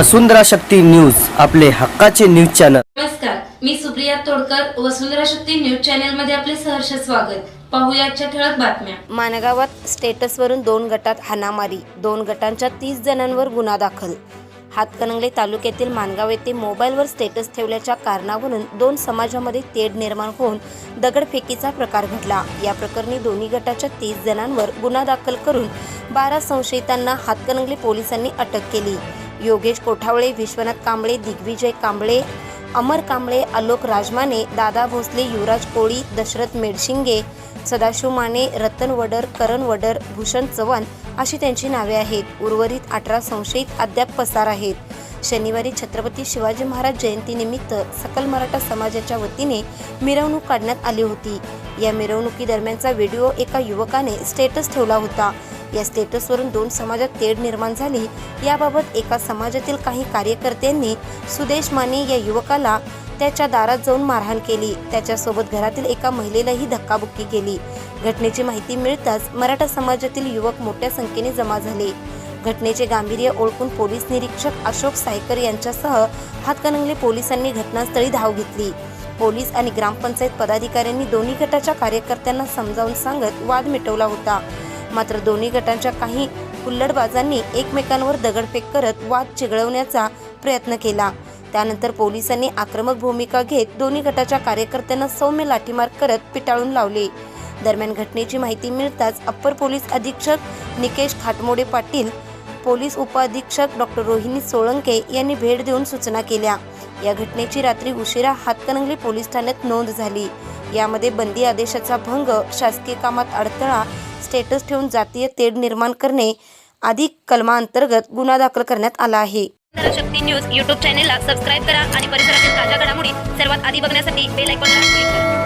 वसुंधरा Shakti news आपले हक्काचे news channel. नमस्कार मी सुप्रिया तोडकर वसुंधरा शक्ती न्यूज चॅनलमध्ये आपले सहर्ष स्वागत. पाहूया आजच्या ठळक बातम्या. मानगावात स्टेटसवरून दोन गटात हाणामारी दोन गटांच्या तीस जणांवर गुन्हा दाखल. हातकणंगले तालुक्यातील मानगाव येथे मोबाईलवर स्टेटस ठेवल्याच्या कारणावरून दोन समाजामध्ये तेढ निर्माण होऊन दगडफेकीचा प्रकार घडला. या प्रकरणी दोन्ही गटाच्या तीस जणांवर गुन्हा दाखल करून बारा संशयितांना हातकणंगले पोलिसांनी अटक केली. योगेश कोठावळे विश्वनाथ कांबळे दिग्विजय कांबळे अमर कांबळे आलोक राजमाने दादा भोसले युवराज कोळी दशरथ मेडशिंगे सदाशिव माने रतन वडर करण वडर भूषण चव्हाण अशी त्यांची नावे आहेत. उर्वरित अठरा संशयित अद्याप पसार आहेत. शनिवारी छत्रपती शिवाजी महाराज जयंतीनिमित्त सकल मराठा समाजाच्या वतीने मिरवणूक काढण्यात आली होती. या मिरवणुकीदरम्यानचा व्हिडिओ एका युवकाने स्टेटस ठेवला होता. या स्टेटसवरून दोन समाजात तेढ निर्माण झाली. याबाबत एका समाजातील काही कार्यकर्त्यांनी सुदेश माने या युवकाला त्याच्या दारात जाऊन मारहाण केली. त्याच्यासोबत घरातील एका महिलेलाही धक्काबुक्की केली. घटनेची माहिती मिळताच मराठा समाजातील युवक मोठ्या संख्येने जमा झाले. घटनेचे गांभीर्य ओळखून पोलीस निरीक्षक अशोक सायकर यांच्यासह हातकणंगले पोलिसांनी घटनास्थळी धाव घेतली. पोलीस आणि ग्रामपंचायत पदाधिकाऱ्यांनी दोन्ही गटाच्या कार्यकर्त्यांना समजावून सांगत वाद मिटवला होता. मात्र दोन्ही गटांच्या काही हुल्लडबाजांनी एकमेकांवर दगडफेक करत वाद चिघळवण्याचा प्रयत्न केला. त्यानंतर पोलिसांनी आक्रमक भूमिका घेत दोन्ही गटाच्या कार्यकर्त्यांना सौम्य लाठीमार करत पिटाळून लावले. दरम्यान घटनेची माहिती मिळताच अप्पर पोलीस अधीक्षक निकेश खाटमोडे पाटील पोलीस उपअधीक्षक डॉक्टर रोहिणी सोळंके यांनी भेट देऊन सूचना केल्या. या घटनेची रात्री उशिरा हातकणंगले पोलीस ठाण्यात नोंद झाली. यामध्ये बंदी आदेशाचा भंग शासकीय कामात अडथळा स्टेटस ठेवून जातीय तेढ निर्माण करणे आदी कलमांतर्गत गुन्हा दाखल करण्यात आला आहे. शक्ती न्यूज यूट्यूब चॅनेलला सबस्क्राईब करा आणि परिसरातील ताज्या घडामोडी सर्वात आधी बघण्यासाठी बेल आयकॉनला क्लिक करा.